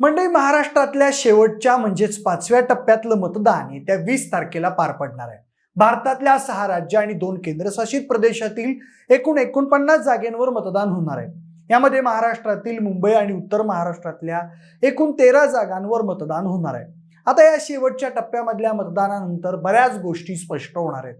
मंडळी महाराष्ट्रातल्या शेवटच्या म्हणजेच पाचव्या टप्प्यातलं मतदान येत्या वीस तारखेला पार पडणार आहे. भारतातल्या सहा राज्य आणि दोन केंद्रशासित प्रदेशातील एकूण एकोणपन्नास जागेंवर मतदान होणार आहे. यामध्ये महाराष्ट्रातील मुंबई आणि उत्तर महाराष्ट्रातल्या एकूण तेरा जागांवर मतदान होणार आहे. आता या शेवटच्या टप्प्यामधल्या मतदानानंतर बऱ्याच गोष्टी स्पष्ट होणार आहेत.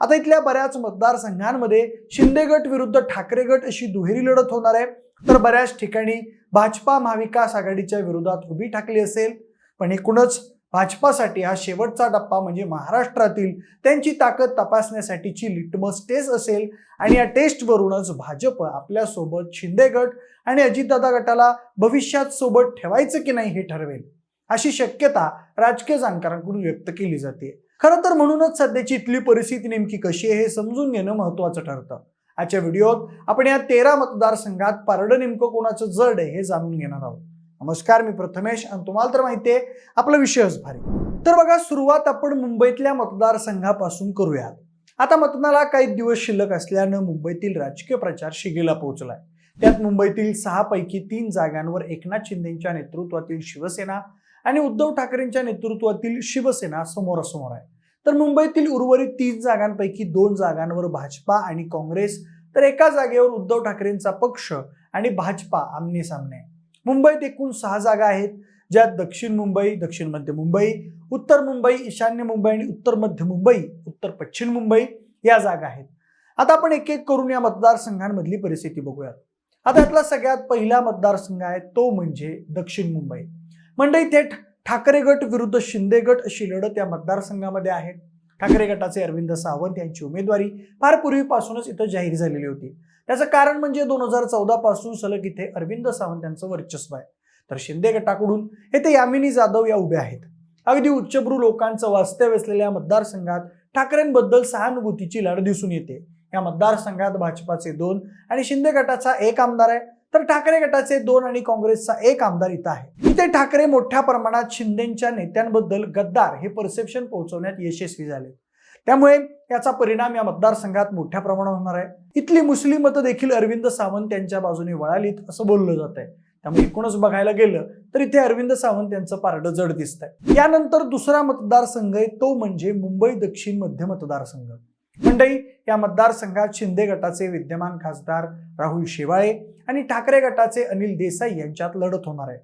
आता इथल्या बऱ्याच मतदारसंघांमध्ये शिंदे गट विरुद्ध ठाकरे गट अशी दुहेरी लढत होणार आहे. तर बऱ्याच ठिकाणी भाजपा महाविकास आघाडीच्या विरोधात उभी ठाकली असेल. पण एकूणच भाजपासाठी हा शेवटचा टप्पा म्हणजे महाराष्ट्रातील त्यांची ताकद तपासण्यासाठीची लिटमस टेस्ट असेल. आणि या टेस्टवरूनच भाजप आपल्यासोबत शिंदे गट आणि अजितदादा गटाला भविष्यात सोबत ठेवायचं की नाही हे ठरवेल अशी शक्यता राजकीय जाणकारांकडून व्यक्त केली जाते. खरं तर म्हणूनच सध्याची इथली परिस्थिती नेमकी कशी आहे हे समजून घेणं महत्वाचं ठरतं. आजच्या व्हिडिओत आपण या तेरा मतदारसंघात पारडं नेमकं कोणाचं जड आहे हे जाणून घेणार आहोत. नमस्कार मी प्रथमेश आणि तुम्हाला तर माहिती आहे आपला विषयच भारी. तर बघा सुरुवात आपण मुंबईतल्या मतदारसंघापासून करूयात. आता मतदानाला काही दिवस शिल्लक असल्यानं मुंबईतील राजकीय प्रचार शिगेला पोहोचलाय. त्यात मुंबईतील सहा पैकी तीन जागांवर एकनाथ शिंदेच्या नेतृत्वातील शिवसेना आणि उद्धव ठाकरेंच्या नेतृत्वातील शिवसेना समोरासमोर आहे. तर मुंबईतील उर्वरित तीन जागांपैकी दोन जागांवर भाजपा आणि काँग्रेस तर एका जागेवर उद्धव ठाकरेंचा पक्ष आणि भाजपा आमने सामने आहे. मुंबईत एकूण सहा जागा आहेत ज्यात दक्षिण मुंबई दक्षिण मध्य मुंबई उत्तर मुंबई ईशान्य मुंबई आणि उत्तर मध्य मुंबई उत्तर पश्चिम मुंबई या जागा आहेत. आता आपण एक एक करून या मतदारसंघांमधली परिस्थिती बघूयात. आता यातला सगळ्यात पहिला मतदारसंघ आहे तो म्हणजे दक्षिण मुंबई. मंडई थेट ठाकरे गट विरुद्ध शिंदे गट अशी लढत या मतदारसंघामध्ये आहे. ठाकरे गटाचे अरविंद सावंत यांची उमेदवारी फार पूर्वीपासूनच इथं जाहीर झालेली होती. त्याचं कारण म्हणजे दोन हजार चौदा पासून सलग इथे अरविंद सावंत यांचं वर्चस्व आहे. तर शिंदे गटाकडून येथे यामिनी जाधव या उभ्या आहेत. अगदी उच्चभ्रू लोकांचं वास्तव्य असलेल्या मतदारसंघात ठाकरेंबद्दल सहानुभूतीची लढ दिसून येते. या मतदारसंघात भाजपाचे दोन आणि शिंदे गटाचा एक आमदार आहे. तर ठाकरे गटाचे दोन आणि काँग्रेसचा एक आमदार इथं आहे. इथे ठाकरे मोठ्या प्रमाणात शिंदेच्या नेत्यांबद्दल गद्दार हे परसेप्शन पोहोचवण्यात यशस्वी झाले. त्यामुळे याचा परिणाम या मतदारसंघात मोठ्या प्रमाणात होणार आहे. इथली मुस्लिम मतं देखील अरविंद सावंत यांच्या बाजूने वळालीत असं बोललं जात आहे. त्यामुळे एकूणच बघायला गेलं तर इथे अरविंद सावंत यांचं पारडं जड दिसत आहे यानंतर दुसरा मतदारसंघ आहे तो म्हणजे मुंबई दक्षिण मध्य मतदारसंघ. मंडई या मतदारसंघात शिंदे गटाचे विद्यमान खासदार राहुल शेवाळे आणि ठाकरे गटाचे अनिल देसाई यांच्यात लढत होणार आहे.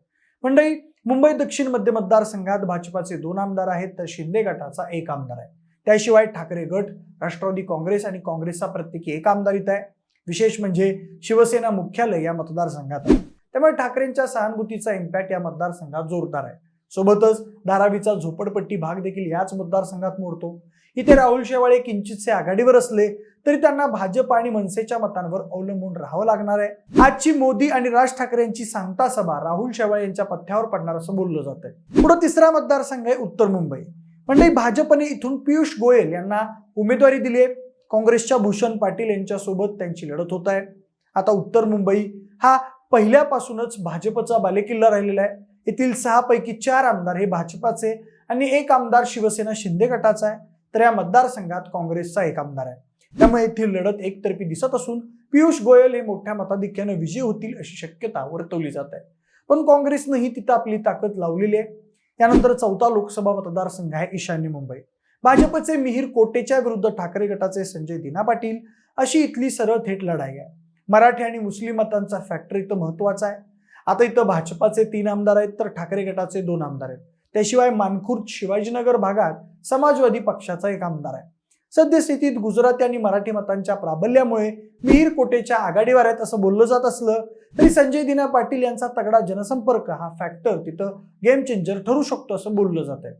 मंडळी मुंबई दक्षिण मध्य मतदारसंघात भाजपाचे दोन आमदार आहेत तर शिंदे गटाचा एक आमदार आहे. त्याशिवाय ठाकरे गट राष्ट्रवादी काँग्रेस आणि काँग्रेसचा प्रत्येकी एक आमदार इथं आहे. विशेष म्हणजे शिवसेना मुख्यालय या मतदारसंघात आहे. त्यामुळे ठाकरेंच्या सहानुभूतीचा इम्पॅक्ट या मतदारसंघात जोरदार आहे. सोबतच धारावीचा झोपडपट्टी भाग देखील याच मतदारसंघात मोडतो. इथे राहुल शेवाळे किंचितसे आघाडीवर असले तरी त्यांना भाजप आणि मनसेच्या मतांवर अवलंबून राहावं लागणार आहे. आजची मोदी आणि राज ठाकरे यांची सांगता सभा राहुल शेवाळे यांच्या पथ्यावर पडणार असं बोललं जात आहे. पुढे तिसरा मतदारसंघ आहे उत्तर मुंबई. म्हणजे भाजपने इथून पियुष गोयल यांना उमेदवारी दिली आहे. काँग्रेसच्या भूषण पाटील यांच्यासोबत त्यांची लढत होत आहे. आता उत्तर मुंबई हा पहिल्यापासूनच भाजपचा बालेकिल्ला राहिलेला आहे. येथील सहापैकी चार आमदार हे भाजपाचे आणि एक आमदार शिवसेना शिंदे गटाचा आहे. तर या मतदारसंघात काँग्रेसचा एक आमदार आहे. त्यामुळे येथील लढत एकतर्फी दिसत असून पियुष गोयल हे मोठ्या मताधिक्याने विजयी होतील अशी शक्यता वर्तवली जात आहे. पण काँग्रेसनंही तिथं आपली ताकद लावलेली आहे. त्यानंतर चौथा लोकसभा मतदारसंघ आहे ईशान्य मुंबई. भाजपचे मिहीर कोटेच्या विरुद्ध ठाकरे गटाचे संजय दिना पाटील अशी इथली सरळ थेट लढाई आहे. मराठी आणि मुस्लिम मतांचा फॅक्टर इथं महत्त्वाचा आहे. आता इथं भाजपाचे तीन आमदार आहेत तर ठाकरे गटाचे दोन आमदार आहेत. त्याशिवाय मानखुर्द शिवाजीनगर भागात समाजवादी पक्षाचा एक आमदार आहे. सद्यस्थितीत गुजराती आणि मराठी मतांच्या प्राबल्यामुळे मिहीर कोटेच्या आघाडीवर आहेत असं बोललं जात असलं तरी संजय दिना पाटील यांचा तगडा जनसंपर्क हा फॅक्टर तिथं गेम चेंजर ठरू शकतो असं बोललं जात आहे.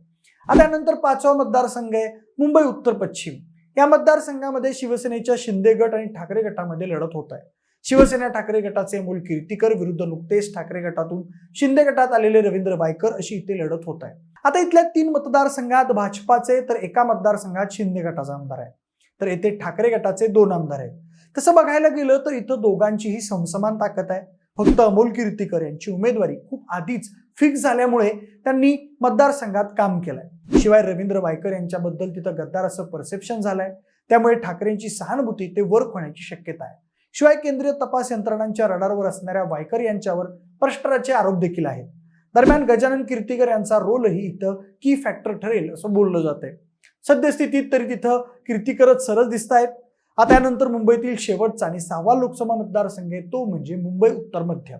आता त्यानंतर पाचवा मतदारसंघ आहे मुंबई उत्तर पश्चिम. या मतदारसंघामध्ये शिवसेनेच्या शिंदे गट आणि ठाकरे गटामध्ये लढत होत आहे. शिवसेना ठाकरे गटाचे अमोल कीर्तीकर विरुद्ध नुकतेच ठाकरे गटातून शिंदे गटात आलेले रवींद्र बायकर अशी इथे लढत होत आहे. आता इथल्या तीन मतदारसंघात भाजपाचे तर एका मतदारसंघात शिंदे गटाचा आमदार आहे. तर येथे ठाकरे गटाचे दोन आमदार आहेत. तसं बघायला गेलं तर इथं दोघांचीही समसमान ताकद आहे. फक्त अमोल कीर्तीकर यांची उमेदवारी खूप आधीच फिक्स झाल्यामुळे त्यांनी मतदारसंघात काम केलंय. शिवाय रवींद्र वायकर यांच्याबद्दल तिथं गद्दार असं परसेप्शन झालंय. त्यामुळे ठाकरेंची सहानुभूती ते वर्क होण्याची शक्यता आहे. शिवाय केंद्रीय तपास यंत्रणांच्या रडारवर असणाऱ्या वायकर यांच्यावर भ्रष्टाचाराचे आरोप देखील आहेत. दरम्यान गजानन कीर्तीकर यांचा रोलही इथं की फॅक्टर ठरेल असं बोललं जात आहे. सद्यस्थितीत तरी तिथं कीर्तीकरच सरस दिसत आहेत. आता यानंतर मुंबईतील शेवटचा आणि सहावा लोकसभा मतदारसंघ आहे तो म्हणजे मुंबई उत्तर मध्य.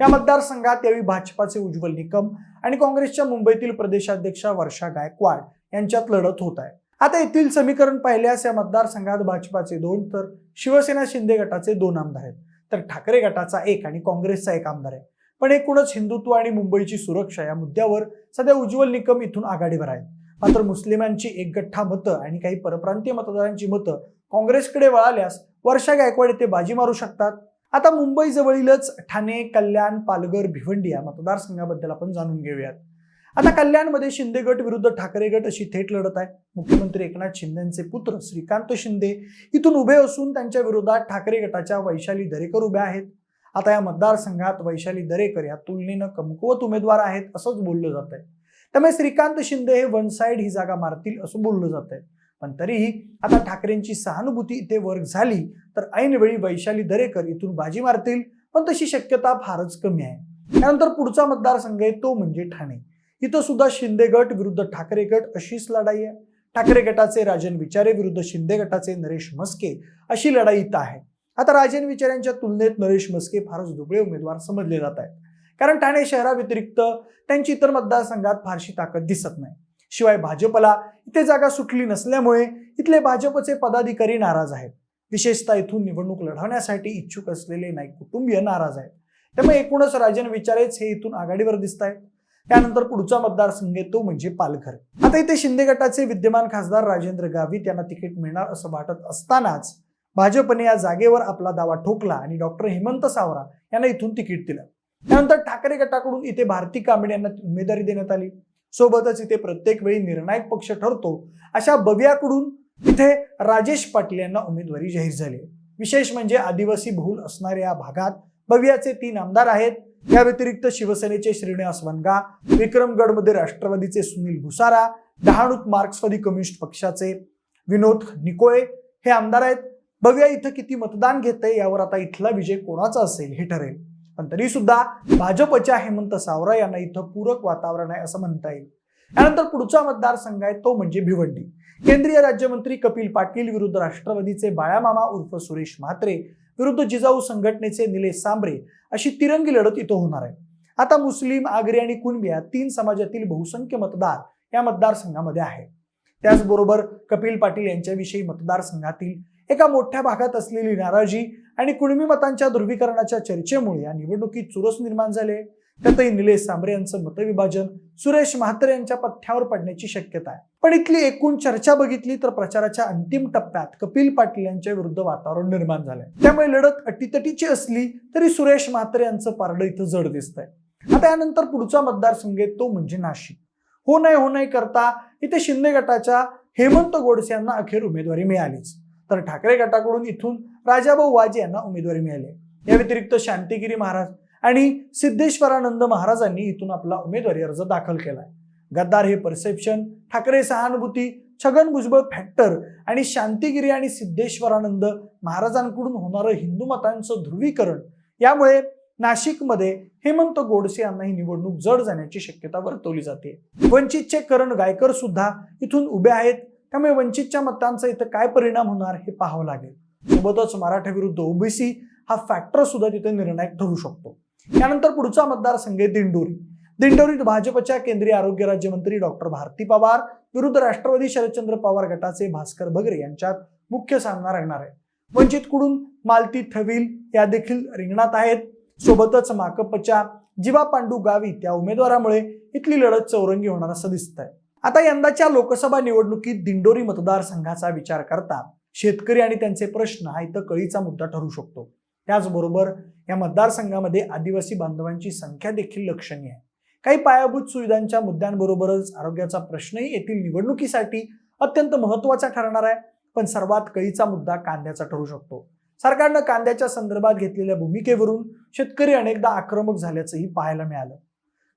या मतदारसंघात यावेळी भाजपाचे उज्ज्वल निकम आणि काँग्रेसच्या मुंबईतील प्रदेशाध्यक्षा वर्षा गायकवाड यांच्यात लढत होत आहे. आता येथील समीकरण पाहिल्यास या मतदारसंघात भाजपाचे दोन तर शिवसेना शिंदे गटाचे दोन आमदार आहेत. तर ठाकरे गटाचा एक आणि काँग्रेसचा एक आमदार आहे. पण एकूणच हिंदुत्व आणि मुंबईची सुरक्षा या मुद्द्यावर सध्या उज्ज्वल निकम इथून आघाडीवर आहेत. मात्र मुस्लिमांची एक गठ्ठा मतं आणि काही परप्रांतीय मतदारांची मतं काँग्रेसकडे वळाल्यास वर्षा गायकवाड येथे बाजी मारू शकतात? आता मुंबई जवळीलच ठाणे कल्याण पालघर भिवंडी या मतदारसंघाबद्दल आपण जाणून घेऊयात. आता कल्याणमध्ये शिंदे गट विरुद्ध ठाकरे गट अशी थेट लढत आहे. मुख्यमंत्री एकनाथ शिंदेचे पुत्र श्रीकांत शिंदे इथून उभे असून त्यांच्या विरोधात ठाकरे गटाच्या वैशाली दरेकर उभ्या आहेत. आता या मतदारसंघात वैशाली दरेकर या तुलनेनं कमकुवत उमेदवार आहेत असंच बोललं जात आहे. त्यामुळे श्रीकांत शिंदे हे वन साइड ही जागा मारतील असं बोललं जात आहे. पण तरीही आता ठाकरेंची सहानुभूती इथे वर्ग झाली तर ऐनवेळी वैशाली दरेकर इथून बाजी मारतील पण तशी शक्यता फारच कमी आहे. त्यानंतर पुढचा मतदारसंघ आहे तो म्हणजे ठाणे. इथं सुद्धा शिंदे गट विरुद्ध ठाकरे गट अशीच लढाई आहे. ठाकरे गटाचे राजन विचारे विरुद्ध शिंदे गटाचे नरेश मस्के अशी लढाई इथं आहे. आता राजन विचारांच्या तुलनेत नरेश मस्के फारच दुबळे उमेदवार समजले जात आहेत. कारण ठाणे शहराव्यतिरिक्त त्यांची इतर मतदारसंघात फारशी ताकद दिसत नाही. शिवाय भाजपला इथे जागा सुटली नसल्यामुळे इथले भाजपचे पदाधिकारी नाराज आहेत. विशेषतः इथून निवडणूक लढवण्यासाठी इच्छुक असलेले नाईक कुटुंबीय नाराज आहेत. त्यामुळे एकूणच राजन विचारेच हे इथून आघाडीवर दिसत आहेत त्यानंतर पुढचा मतदारसंघ आहे तो म्हणजे पालघर. आता इथे शिंदे गटाचे विद्यमान खासदार राजेंद्र गावित यांना तिकीट मिळणार असं वाटत असतानाच भाजपने या जागेवर आपला दावा ठोकला आणि डॉक्टर हेमंत सावरा यांना इथून तिकीट दिलं. त्यानंतर ठाकरे गटाकडून इथे भारती कांबळे यांना उमेदवारी देण्यात आली. सोबतच इथे प्रत्येक वेळी निर्णायक पक्ष ठरतो अशा बव्याकडून इथे राजेश पाटील यांना उमेदवारी जाहीर झाली. विशेष म्हणजे आदिवासी बहुल असणाऱ्या या भागात बव्याचे तीन आमदार आहेत. या व्यतिरिक्त शिवसेनेचे श्रीनिवास वनगा विक्रमगडमध्ये राष्ट्रवादीचे सुनील भुसारा डहाणूत मार्क्सवादी कम्युनिस्ट पक्षाचे विनोद निकोळे हे आमदार आहेत. बघूया इथं किती मतदान घेतंय यावर आता इथला विजय कोणाचा असेल हे ठरेल. पण तरी सुद्धा भाजपच्या हेमंत सावरा यांना इथं पूरक वातावरण आहे असं म्हणता येईल. त्यानंतर पुढचा मतदारसंघ आहे तो म्हणजे भिवंडी. केंद्रीय राज्यमंत्री कपिल पाटील विरुद्ध राष्ट्रवादीचे बाळामामा उर्फ सुरेश म्हात्रे विरुद्ध जिजाऊ संघटनेचे निलेश सांबरे अशी तिरंगी लढत इथं होणार आहे. आता मुस्लिम आगरी आणि कुणबिया तीन समाजातील बहुसंख्य मतदार या मतदारसंघामध्ये आहे. त्याचबरोबर कपिल पाटील यांच्याविषयी मतदारसंघातील एका मोठ्या भागात असलेली नाराजी आणि कुणबी मतांच्या ध्रुवीकरणाच्या चर्चेमुळे या निवडणुकीत चुरस निर्माण झाले. त्यातही निलेश सांबरे यांचं मतविभाजन सुरेश म्हात्रे यांच्या पथ्यावर पडण्याची शक्यता आहे. पण इथली एकूण चर्चा बघितली तर प्रचाराच्या अंतिम टप्प्यात कपिल पाटील यांच्या विरुद्ध वातावरण निर्माण झालंय. त्यामुळे लढत अटीतटीची असली तरी सुरेश म्हात्रे यांचं पारडं इथं जड दिसतंय. आता यानंतर पुढचा मतदारसंघ तो म्हणजे नाशिक. हो नाही हो नाही करता इथे शिंदे गटाच्या हेमंत गोडसे यांना अखेर उमेदवारी मिळालीच. तर ठाकरे गटाकडून इथून राजाभाऊ वाजे यांना उमेदवारी मिळाली. या व्यतिरिक्त शांतिगिरी महाराज आणि सिद्धेश्वरानंद महाराजांनी इथून आपला उमेदवारी अर्ज दाखल केलाय. गद्दार हे परसेप्शन ठाकरे सहानुभूती छगन भुजबळ फॅक्टर आणि शांतिगिरी आणि सिद्धेश्वरानंद महाराजांकडून होणारं हिंदू मतांचं ध्रुवीकरण यामुळे नाशिकमध्ये हेमंत गोडसे यांना ही निवडणूक जड जाण्याची शक्यता वर्तवली जाते. वंचितचे करण गायकर सुद्धा इथून उभे आहेत. त्यामुळे वंचितच्या मतांचा इथं काय परिणाम होणार हे पाहावं लागेल. सोबतच मराठा विरुद्ध ओबीसी हा फॅक्टर सुद्धा तिथे निर्णायक ठरू शकतो. त्यानंतर पुढचा मतदारसंघ आहे दिंडोरी. दिंडोरीत भाजपच्या केंद्रीय आरोग्य राज्यमंत्री डॉक्टर भारती पवार विरुद्ध राष्ट्रवादी शरदचंद्र पवार गटाचे भास्कर बगरे यांच्यात मुख्य सामना रंगणार आहे. वंचितकडून मालती थवील या देखील रिंगणात आहेत. सोबतच माकपच्या जीवा पांडू गावी त्या उमेदवारामुळे इथली लढत चौरंगी होणार असं दिसत आहे आता यंदाच्या लोकसभा निवडणुकीत दिंडोरी मतदारसंघाचा विचार करता शेतकरी आणि त्यांचे प्रश्न हा इथं कळीचा मुद्दा ठरू शकतो. त्याचबरोबर या मतदारसंघामध्ये आदिवासी बांधवांची संख्या देखील लक्षणीय आहे. काही पायाभूत सुविधांच्या मुद्द्यांबरोबरच आरोग्याचा प्रश्नही येथील निवडणुकीसाठी अत्यंत महत्त्वाचा ठरणार आहे. पण सर्वात कळीचा मुद्दा कांद्याचा ठरू शकतो. सरकारनं कांद्याच्या संदर्भात घेतलेल्या भूमिकेवरून शेतकरी अनेकदा आक्रमक झाल्याचंही पाहायला मिळालं.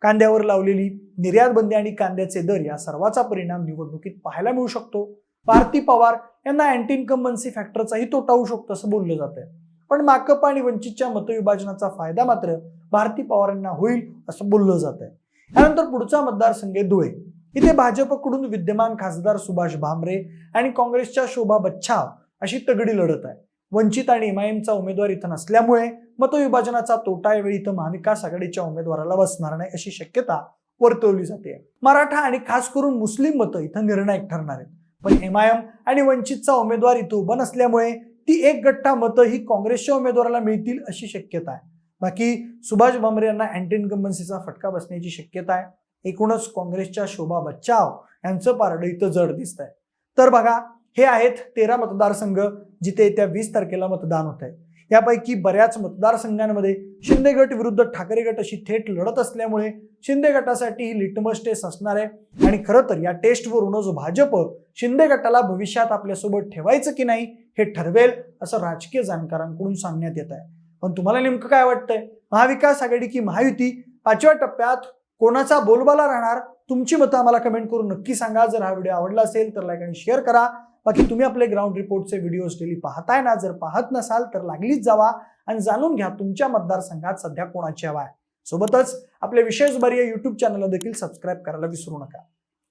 कांद्यावर लावलेली निर्यात बंदी आणि कांद्याचे दर या सर्वाचा परिणाम निवडणुकीत पाहायला मिळू शकतो. भारती पवार यांना अँटी इन्कम्बन्सी फॅक्टरचाही तोटा होऊ शकतो असं बोललं जात आहे पण माकप आणि वंचितच्या मतविभाजनाचा फायदा मात्र भारती पवारांना होईल असं बोललं जात आहे त्यानंतर पुढचा मतदारसंघ आहे धुळे. इथे भाजपकडून विद्यमान खासदार सुभाष भामरे आणि काँग्रेसच्या शोभा बच्छाव अशी तगडी लढत आहे. वंचित आणि एमआयएमचा उमेदवार इथं नसल्यामुळे मतविभाजनाचा तोटा यावेळी इथं महाविकास आघाडीच्या उमेदवाराला बसणार नाही अशी शक्यता वर्तवली जाते. मराठा आणि खास करून मुस्लिम मतं इथं निर्णायक ठरणार आहेत. पण एमआयएम आणि वंचितचा उमेदवार इथं उभा नसल्यामुळे ती एक गट्टा मतं ही काँग्रेसच्या उमेदवाराला मिळतील अशी शक्यता आहे. बाकी सुभाष भामरे यांना अँटी इन्कम्बन्सीचा फटका बसण्याची शक्यता आहे. एकूणच काँग्रेसच्या शोभा बच्चाव यांचं पारडं इथं जड दिसत आहे तर बघा हे आहेत तेरा मतदारसंघ जिथे येत्या वीस तारखेला मतदान होत आहे यापैकी बऱ्याच मतदारसंघांमध्ये शिंदे गट विरुद्ध ठाकरे गट अशी थेट लढत असल्यामुळे शिंदे गटासाठी ही लिटमस टेस्ट असणार आहे. आणि खरं तर या टेस्टवरूनच भाजप शिंदे गटाला भविष्यात आपल्यासोबत ठेवायचं की नाही हे ठरवेल असं राजकीय जाणकारांकडून सांगण्यात येत आहे. पण तुम्हाला नेमकं काय वाटतंय? महाविकास आघाडी की महायुती? पाचव्या टप्प्यात कोणाचा बोलबाला राहणार? तुमची मतं आम्हाला कमेंट करून नक्की सांगा. जर हा व्हिडिओ आवडला असेल तर लाईक आणि शेअर करा. बाकी तुम्ही आपले ग्राउंड रिपोर्टचे व्हिडिओज डेली पाहताय ना? जर पाहत नसाल तर लागलीच जावा आणि जाणून घ्या तुमच्या मतदारसंघात सध्या कोणाची हवा आहे. सोबतच आपले विशेष बरी युट्यूब चॅनलला देखील सबस्क्राईब करायला विसरू नका.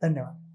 धन्यवाद.